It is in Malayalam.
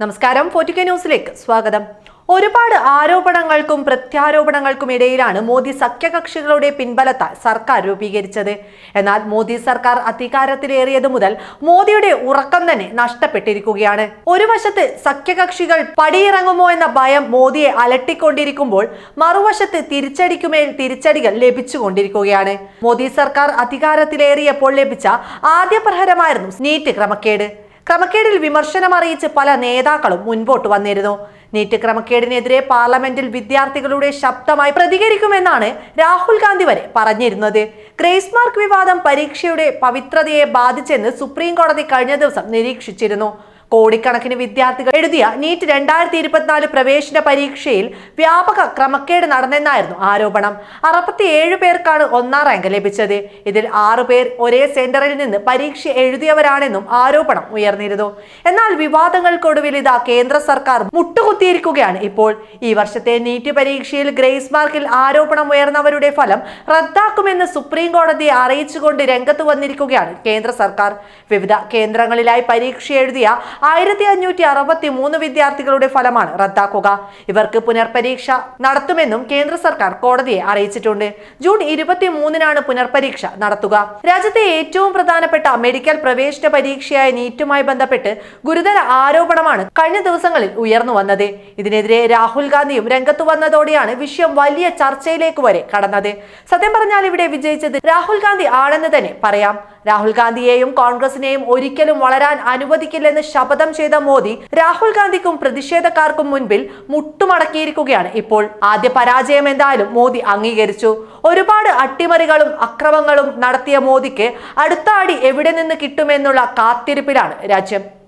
നമസ്കാരം ഫോർട്ടിക്ക ന്യൂസിലേക്ക് സ്വാഗതം. ഒരുപാട് ആരോപണങ്ങൾക്കും പ്രത്യാരോപണങ്ങൾക്കും ഇടയിലാണ് മോദി സഖ്യകക്ഷികളുടെ പിൻബലത്താൽ സർക്കാർ രൂപീകരിച്ചത്. എന്നാൽ മോദി സർക്കാർ അധികാരത്തിലേറിയത് മുതൽ മോദിയുടെ ഉറക്കം തന്നെ നഷ്ടപ്പെട്ടിരിക്കുകയാണ്. ഒരു വശത്ത് സഖ്യകക്ഷികൾ പടിയിറങ്ങുമോ എന്ന ഭയം മോദിയെ അലട്ടിക്കൊണ്ടിരിക്കുമ്പോൾ മറുവശത്ത് തിരിച്ചടിക്കുമേൽ തിരിച്ചടികൾ ലഭിച്ചുകൊണ്ടിരിക്കുകയാണ്. മോദി സർക്കാർ അധികാരത്തിലേറിയപ്പോൾ ലഭിച്ച ആദ്യ പ്രഹരമായിരുന്നു നീറ്റ് ക്രമക്കേട്. ക്രമക്കേടിൽ വിമർശനം അറിയിച്ച് പല നേതാക്കളും മുൻപോട്ട് വന്നിരുന്നു. നീറ്റ് ക്രമക്കേടിനെതിരെ പാർലമെന്റിൽ വിദ്യാർത്ഥികളുടെ ശബ്ദമായി പ്രതികരിക്കുമെന്നാണ് രാഹുൽ ഗാന്ധി വരെ പറഞ്ഞിരുന്നത്. ഗ്രേസ് മാർക്ക് വിവാദം പരീക്ഷയുടെ പവിത്രതയെ ബാധിച്ചെന്ന് സുപ്രീം കോടതി കഴിഞ്ഞ ദിവസം നിരീക്ഷിച്ചിരുന്നു. കോടിക്കണക്കിന് വിദ്യാർത്ഥികൾ എഴുതിയ നീറ്റ് രണ്ടായിരത്തി ഇരുപത്തിനാല് പ്രവേശന പരീക്ഷയിൽ വ്യാപക ക്രമക്കേട് നടന്നെന്നായിരുന്നു ആരോപണം. അറുപത്തിയേഴ് പേർക്കാണ് ഒന്നാം റാങ്ക് ലഭിച്ചത്. ഇതിൽ ആറു പേർ ഒരേ സെന്ററിൽ നിന്ന് പരീക്ഷ എഴുതിയവരാണെന്നും ആരോപണം ഉയർന്നിരുന്നു. എന്നാൽ വിവാദങ്ങൾക്കൊടുവിൽ ഇതാ കേന്ദ്ര സർക്കാർ മുട്ടുകുത്തിയിരിക്കുകയാണ് ഇപ്പോൾ. ഈ വർഷത്തെ നീറ്റ് പരീക്ഷയിൽ ഗ്രേസ് മാർക്കിൽ ആരോപണം ഉയർന്നവരുടെ ഫലം റദ്ദാക്കുമെന്ന് സുപ്രീം കോടതിയെ അറിയിച്ചുകൊണ്ട് രംഗത്ത് വന്നിരിക്കുകയാണ് കേന്ദ്ര സർക്കാർ. വിവിധ കേന്ദ്രങ്ങളിലായി പരീക്ഷ എഴുതിയ ആയിരത്തി അഞ്ഞൂറ്റി അറുപത്തി മൂന്ന് വിദ്യാർത്ഥികളുടെ ഫലമാണ് റദ്ദാക്കുക. ഇവർക്ക് പുനർപരീക്ഷ നടത്തുമെന്നും കേന്ദ്ര സർക്കാർ കോടതിയെ അറിയിച്ചിട്ടുണ്ട്. ജൂൺ ഇരുപത്തി മൂന്നിനാണ് പുനർപരീക്ഷ നടത്തുക. രാജ്യത്തെ ഏറ്റവും പ്രധാനപ്പെട്ട മെഡിക്കൽ പ്രവേശന പരീക്ഷയായ നീറ്റുമായി ബന്ധപ്പെട്ട് ഗുരുതര ആരോപണമാണ് കഴിഞ്ഞ ദിവസങ്ങളിൽ ഉയർന്നു വന്നത്. ഇതിനെതിരെ രാഹുൽ ഗാന്ധിയും രംഗത്തു വന്നതോടെയാണ് വിഷയം വലിയ ചർച്ചയിലേക്ക് വരെ കടന്നത്. സത്യം പറഞ്ഞാൽ ഇവിടെ വിജയിച്ചത് രാഹുൽ ഗാന്ധി ആണെന്ന് തന്നെ പറയാം. രാഹുൽ ഗാന്ധിയെയും കോൺഗ്രസിനെയും ഒരിക്കലും വളരാൻ അനുവദിക്കില്ലെന്ന് ശപഥം ചെയ്ത മോദി രാഹുൽ ഗാന്ധിക്കും പ്രതിഷേധക്കാർക്കും മുൻപിൽ മുട്ടുമടക്കിയിരിക്കുകയാണ്. ഇപ്പോൾ ആദ്യ പരാജയം എന്തായാലും മോദി അംഗീകരിച്ചു. ഒരുപാട് അട്ടിമറികളും അക്രമങ്ങളും നടത്തിയ മോദിക്ക് അടുത്ത അടി എവിടെ നിന്ന് കിട്ടുമെന്നുള്ള കാത്തിരിപ്പിലാണ് രാജ്യം.